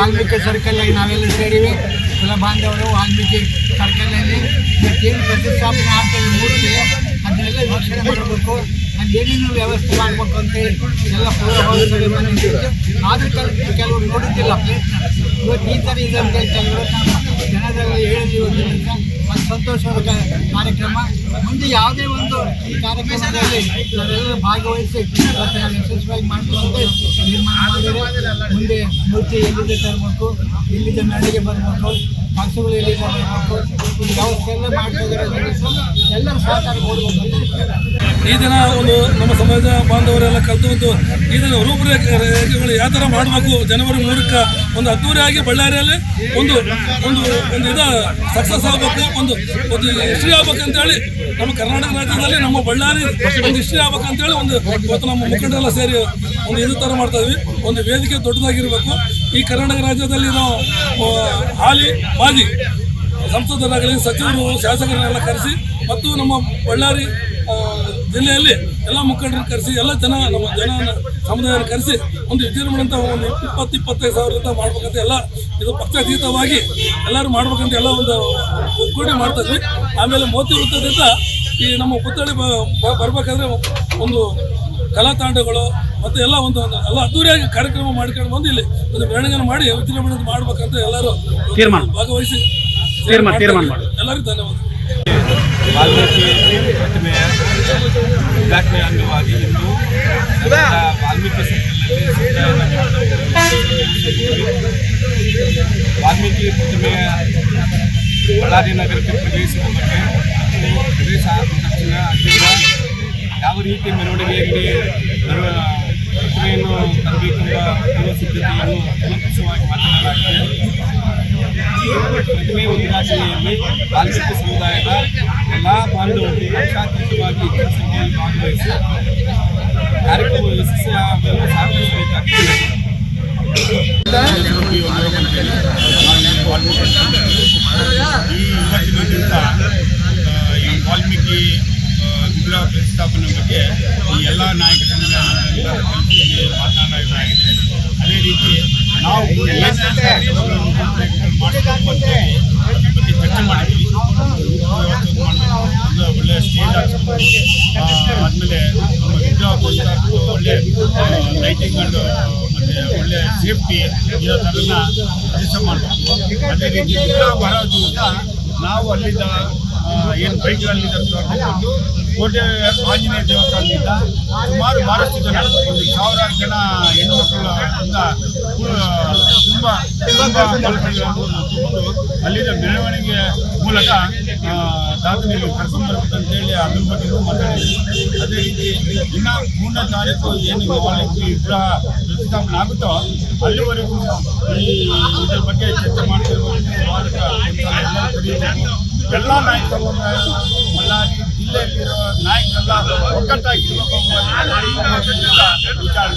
ವಾಲ್ಮೀಕಿ ಸರ್ಕಲಲ್ಲಿ ನಾವೆಲ್ಲ ಸೇರಿವಿ. ಕುಲ ಬಾಂಧವರು, ವಾಲ್ಮೀಕಿ ಸರ್ಕಲಲ್ಲಿ ಏನು ಪ್ರತಿಷ್ಠಾಪನೆ ಆಗ್ತದೆ ಮೂರ್ತಿ. ಅದನ್ನೆಲ್ಲ ವೀಕ್ಷಣೆ ಮಾಡಬೇಕು. ಅದೇನೇನು ವ್ಯವಸ್ಥೆ ಮಾಡಬೇಕು ಅಂತೇಳಿ ಎಲ್ಲ ಬಂದಿದ್ದು ಆದರೂ ಕೆಲವು ಕೆಲವರು ನೋಡುತ್ತಿಲ್ಲ ಪ್ಲೇಸ್ನ ಇವತ್ತು ಈ ಥರ ಇದೆ ಅಂತೇಳಿ ಕೆಲವರು ಜನರಲ್ಲಿ ಹೇಳಿದ್ವಿ ಒಂದು ಕ- ಕಾರ್ಯಕ್ರಮ. ಮುಂದೆ ಯಾವುದೇ ಒಂದು ಈ ಕಾರ್ಯಕ್ರಮದಲ್ಲಿ ನಾವೆಲ್ಲರೂ ಭಾಗವಹಿಸಿ ಯಶಸ್ವಿಯಾಗಿ ಮಾಡ್ಕೊಂತ ನಿರ್ಮಾಣ ಮಾಡಿದರೆ ಮುಂದೆ ಮೂರ್ತಿ ಎಲ್ಲಿದೆ ತರಬೇಕು, ಎಲ್ಲಿದೆ ನಡಿಗೆ ಬರಬೇಕು ಇದ್ದಾರೆ ಎಲ್ಲರೂ ಸಹಕಾರ ಈ ದಿನ ಒಂದು ನಮ್ಮ ಸಮಾಜ ಬಾಂಧವರೆಲ್ಲ ಕಲಿತು ಒಂದು ಈ ದಿನ ರೂಪುರೇಖೆಗಳು ರೇಖೆಗಳು ಯಾವ ಥರ ಮಾಡಬೇಕು? ಜನವರಿ ಮೂರಕ್ಕೆ ಒಂದು ಅದ್ದೂರಿಯಾಗಿ ಬಳ್ಳಾರಿಯಲ್ಲಿ ಒಂದು ಒಂದು ಒಂದು ಇದ ಸಕ್ಸಸ್ ಆಗಬೇಕು, ಒಂದು ಒಂದು ಹಿಸ್ಟ್ರಿ ಆಗ್ಬೇಕು ಅಂತೇಳಿ ನಮ್ಮ ಕರ್ನಾಟಕ ರಾಜ್ಯದಲ್ಲಿ ನಮ್ಮ ಬಳ್ಳಾರಿ ಒಂದು ಹಿಸ್ಟ್ರಿ ಆಗ್ಬೇಕು ಅಂತೇಳಿ ಒಂದು ಇವತ್ತು ನಮ್ಮ ಮುಖಂಡರೆಲ್ಲ ಸೇರಿ ಒಂದು ಇದು ಥರ ಮಾಡ್ತಾ ಇದ್ವಿ. ಒಂದು ವೇದಿಕೆ ದೊಡ್ಡದಾಗಿರಬೇಕು. ಈ ಕರ್ನಾಟಕ ರಾಜ್ಯದಲ್ಲಿ ನಾವು ಹಾಲಿ ಮಾಜಿ ಸಂಸದರಾಗಲಿ, ಸಚಿವರು, ಶಾಸಕರನ್ನೆಲ್ಲ ಕರೆಸಿ ಮತ್ತು ನಮ್ಮ ಬಳ್ಳಾರಿ ಜಿಲ್ಲೆಯಲ್ಲಿ ಎಲ್ಲ ಮುಖಂಡರನ್ನು ಕರೆಸಿ, ಎಲ್ಲ ಜನ ನಮ್ಮ ಜನ ಸಮುದಾಯನ ಕರೆಸಿ ಒಂದು ವಿಜೃಂಭಣೆಂತ ಒಂದು ಇಪ್ಪತ್ತು ಇಪ್ಪತ್ತೈದು ಸಾವಿರ ಮಾಡ್ಬೇಕಂತ ಎಲ್ಲ ಇದು ಪಕ್ಷಾತೀತವಾಗಿ ಎಲ್ಲರೂ ಮಾಡ್ಬೇಕಂತ ಎಲ್ಲ ಒಂದು ಒಗ್ಗೂಡಿ ಮಾಡ್ತಾ ಆಮೇಲೆ ಮೋತಿ ವೃತ್ತದಿಂದ ಈ ನಮ್ಮ ಪುತ್ಥಳಿ ಬರ್ಬೇಕಾದ್ರೆ ಒಂದು ಕಲಾ ತಾಂಡಗಳು ಮತ್ತು ಎಲ್ಲ ಒಂದು ಒಂದು ಎಲ್ಲ ಅದ್ದೂರಿಯಾಗಿ ಕಾರ್ಯಕ್ರಮ ಮಾಡ್ಕೊಂಡು ಬಂದು ಇಲ್ಲಿ ಒಂದು ಮೆರವಣಿಗೆಯನ್ನು ಮಾಡಿ ವಿಜೃಂಭಣೆ ಮಾಡ್ಬೇಕಂತ ಎಲ್ಲರೂ ತೀರ್ಮಾನ. ಭಾಗವಹಿಸಿ ತೀರ್ಮಾನ- ತೀರ್ಮಾನ ಮಾಡಿ. ಎಲ್ಲರಿಗೂ ಧನ್ಯವಾದ ವಾಲ್ಮೀಕಿ ಪ್ರತಿಮೆಯ ಉದ್ಘಾಟನೆ ಅಂಗವಾಗಿ ಇಂದು ವಾಲ್ಮೀಕಿ ವಾಲ್ಮೀಕಿ ಪ್ರತಿಮೆಯ ಬಳ್ಳಾರಿ ನಗರಕ್ಕೆ ಪ್ರವೇಶಿಸಿದ ಬಗ್ಗೆ ಯಾವ ರೀತಿ ಮೆರವಣಿಗೆಯಲ್ಲಿ ಪ್ರತಿಮೆಯನ್ನು ತರಬೇಕೆಂಬ ಪೂರ್ವ ಸಿದ್ಧತೆಯನ್ನು ಕೂಲಂಕಷವಾಗಿ ಮಾತನಾಡಲಾಗಿದೆ. ಪ್ರತಿಮೆ ಉದ್ಘಾಟನೆಯಲ್ಲಿ ವಾಲ್ಮೀಕಿ ಸಮುದಾಯದ ಎಲ್ಲ ಬಾಂಧವರು ಪಕ್ಷಾತೀತವಾಗಿ ಹೆಚ್ಚಿನ ಸಂಖ್ಯೆಯಲ್ಲಿ ಭಾಗವಹಿಸಿ ಕಾರ್ಯಕ್ರಮ ಯಶಸ್ವಿಯಾಗಲು ಸಹಕರಿಸಬೇಕಾಗಿದೆ. ಈ ಇವತ್ತಿನ ಈ ವಾಲ್ಮೀಕಿ ವಿಗ್ರಹ ಪ್ರತಿಷ್ಠಾಪನೆ ಬಗ್ಗೆ ಈ ಎಲ್ಲ ನಾಯಕ ಮಾತನಾಡಲಾಗಿದೆ. ಅದೇ ರೀತಿ ನಾವು ಅದ್ರ ಬಗ್ಗೆ ಚರ್ಚೆ ಮಾಡಿದ್ವಿ. ಒಂದು ಒಳ್ಳೆಯ ಸ್ಟೇಜ್ ಹಾಕ್ಸ್ಕೊಂಡು ಆದಮೇಲೆ ಒಳ್ಳೆ ಲೈಟಿಂಗ್ ಮತ್ತು ಒಳ್ಳೆ ಸೇಫ್ಟಿ ಇರೋ ಥರನ ಕೆಲಸ ಮಾಡಬೇಕು. ಅದೇ ರೀತಿ ಬರೋ ನಾವು ಅಲ್ಲಿದ್ದ ಏನು ಬೈಕ್ಗಳಲ್ಲಿದ್ದ ಕರ್ಕೊಂಡು ಕೋಟೆ ಆಂಜನೇಯ ದೇವಸ್ಥಾನದಿಂದ ಸುಮಾರು ಬಹಳಷ್ಟು ಜನ ಒಂದು ಸಾವಿರಾರು ಜನ ಹೆಣ್ಣುಮಕ್ಕಳಿಂದ ತುಂಬ ತುಂಬ ಅಲ್ಲಿನ ಮೆರವಣಿಗೆ ಮೂಲಕ ಆ, ಕರ್ಕೊಂಡು ಬರುತ್ತೆ ಅಂತೇಳಿ ಅದ್ರ ಬಗ್ಗೆ ಮಾತಾಡಿದ್ವಿ. ಅದೇ ರೀತಿ ಇನ್ನು ಮೂರನೇ ತಾರೀಕು ಏನು ವಾಲ್ಮೀಕಿ ವಿಗ್ರಹ ಪ್ರತಿಷ್ಠಾಪನೆ ಆಗುತ್ತೋ ಅಲ್ಲಿವರೆಗೂ ಈ ಇದ್ರ ಬಗ್ಗೆ ಚರ್ಚೆ ಮಾಡ್ತಿರುವ ಎಲ್ಲ ನಾಯಕರು ಮಲ್ಲಾರಿ ಬಳ್ಳಾರಿ ಜಿಲ್ಲೆಯಲ್ಲಿರೋ ನಾಯಕರೆಲ್ಲ ವಿಚಾರ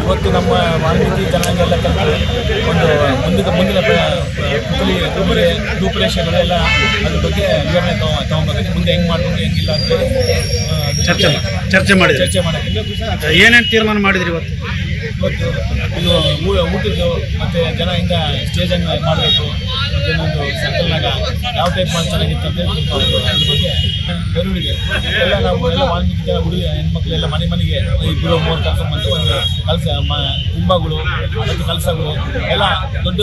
ಇವತ್ತು ನಮ್ಮ ವಾಲ್ಮೀಕಿ ಜನಾಂಗ ಎಲ್ಲ ಕಲಿತು ಒಂದು ಮುಂದಿನ ಮುಂದಿನ ಪುತ್ಲಿ ರೂಪರೇ ರೂಪುರೇಷೆಗಳೆಲ್ಲ ಅದ್ರ ಬಗ್ಗೆ ವಿವರಣೆ ತಗೊ ತಗೊಂಬೇಕು ಮುಂದೆ ಹೆಂಗೆ ಮಾಡಬೇಕು ಹೆಂಗಿಲ್ಲ ಅಂತ ಚರ್ಚೆ ಚರ್ಚೆ ಮಾಡಿ ಚರ್ಚೆ ಮಾಡೋಕ್ಕೆ ಏನೇನು ತೀರ್ಮಾನ ಮಾಡಿದ್ರಿ ಇವತ್ತು? ಇವತ್ತು ಇದು ಊ- ಊಟದ್ದು ಮತ್ತು ಜನ ಹಿಂಗೆ ಸ್ಟೇಜ್ ಹಂಗೆ ಮಾಡಬೇಕು. ಮತ್ತು ಇನ್ನೊಂದು ಸರ್ಕಲ್ನಾಗ ಯಾವ ಟೈಪ್ ಮಾಡಿ ಚೆನ್ನಾಗಿತ್ತು ಅಂತ. ಅದ್ರ ಬಗ್ಗೆ ಮೆರವಣಿಗೆ ಎಲ್ಲ ನಾವು ಎಲ್ಲ ವಾಲ್ಮೀಕಿ ಜನ ಹುಡುಗ ಹೆಣ್ಮಕ್ಳು ಎಲ್ಲ ಮನೆ ಮನೆಗೆ ಇಬ್ಬರು ಮೂರು ಕರ್ಕೊಂಡ್ಬಂದು ಒಂದು ಕಲಸ ಮ ಕುಂಭಗಳು ಮತ್ತು ಕಲಸಗಳು ಎಲ್ಲ ದೊಡ್ಡ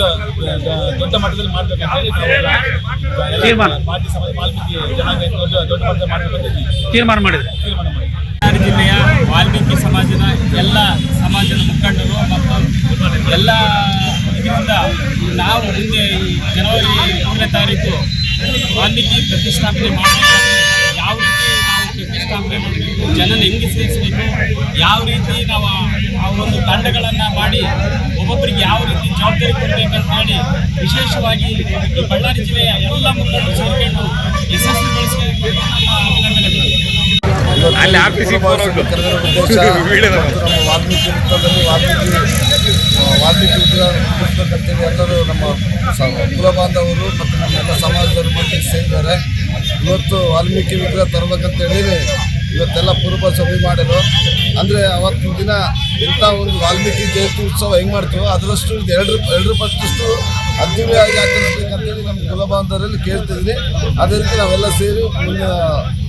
ದೊಡ್ಡ ಮಟ್ಟದಲ್ಲಿ ಮಾಡ್ಬೇಕಂತ ಹೇಳಿ ನಾವೆಲ್ಲ ಪಾರ್ಟಿ ಸಮಾಜ ವಾಲ್ಮೀಕಿ ಜನಾಂಗ ದೊಡ್ಡ ದೊಡ್ಡ ಮಟ್ಟದಲ್ಲಿ ಮಾಡ್ಬೇಕಂತ. ತೀರ್ಮಾನ ಮಾಡಿದ್ರು ತೀರ್ಮಾನ ಮಾಡಿ ಜಿಲ್ಲೆಯ ವಾಲ್ಮೀಕಿ ಸಮಾಜದ ಎಲ್ಲ ಸಮಾಜದ ಮುಖಂಡರು ಮತ್ತು ಎಲ್ಲ ಇದರಿಂದ ನಾವು ಮುಂದೆ ಈ ಜನವರಿ ಮೂರನೇ ತಾರೀಕು ವಾಲ್ಮೀಕಿ ಪ್ರತಿಷ್ಠಾಪನೆ ಮಾಡುವಾಗ ಯಾವ ರೀತಿ ನಾವು ಪ್ರತಿಷ್ಠಾಪನೆ ಮಾಡಬೇಕು ಜನನ ಹೆಂಗೆ ಸೇರಿಸಬೇಕು ಯಾವ ರೀತಿ ನಾವು ಆ- ಒಂದು ತಂಡಗಳನ್ನು ಮಾಡಿ ಒಬ್ಬೊಬ್ಬರಿಗೆ ಯಾವ ರೀತಿ ಜವಾಬ್ದಾರಿ ಕೊಡಬೇಕಂತ ಹೇಳಿ ವಿಶೇಷವಾಗಿ ಈ ಬಳ್ಳಾರಿ ಜಿಲ್ಲೆಯ ಎಲ್ಲ ಮುಖಂಡರು ಸೇರಿಕೊಂಡು ಯಶಸ್ವಿಗೊಳಿಸಬೇಕು ನಮ್ಮ ಅಭಿನಂದನೆಗಳು. ಅಲ್ಲಿ ಆಫೀಸಿಗೆ ಬರೋದು. ವಾಲ್ಮೀಕಿ ವೃತ್ತದಲ್ಲಿ ವಾಲ್ಮೀಕಿ ವಾಲ್ಮೀಕಿ ವಿಗ್ರಹ ಕೂರಿಸ್ಬೇಕಂತೇಳಿ ಎಲ್ಲರೂ ನಮ್ಮ ಕುಲ ಬಾಂಧವರು ಮತ್ತು ನಮ್ಮ ಎಲ್ಲ ಸಮಾಜದವರು ಮಟ್ಟಿಗೆ ಸೇರಿದ್ದಾರೆ. ಇವತ್ತು ವಾಲ್ಮೀಕಿ ವಿಗ್ರಹ ತರಬೇಕಂತೇಳಿ ಇವತ್ತೆಲ್ಲ ಪೂರ್ವ ಸಭೆ ಮಾಡಿದ್ರು. ಅಂದರೆ ಅವತ್ತಿನ ದಿನ ಇಂಥ ಒಂದು ವಾಲ್ಮೀಕಿ ಜಯಂತಿ ಉತ್ಸವ ಹೆಂಗೆ ಮಾಡ್ತೀವೋ ಅದರಷ್ಟು ಇದು ಎರಡು ಎರಡು ಪಟ್ಟಷ್ಟು ಅದ್ದೂರಿಯಾಗಿ ಆಚರಿಸ್ಬೇಕಂತೇಳಿ ನಮ್ಮ ಕುಲ ಬಾಂಧವರಲ್ಲಿ ಕೇಳ್ತಿದ್ದೀನಿ. ಅದೇ ರೀತಿ ನಾವೆಲ್ಲ ಸೇರಿ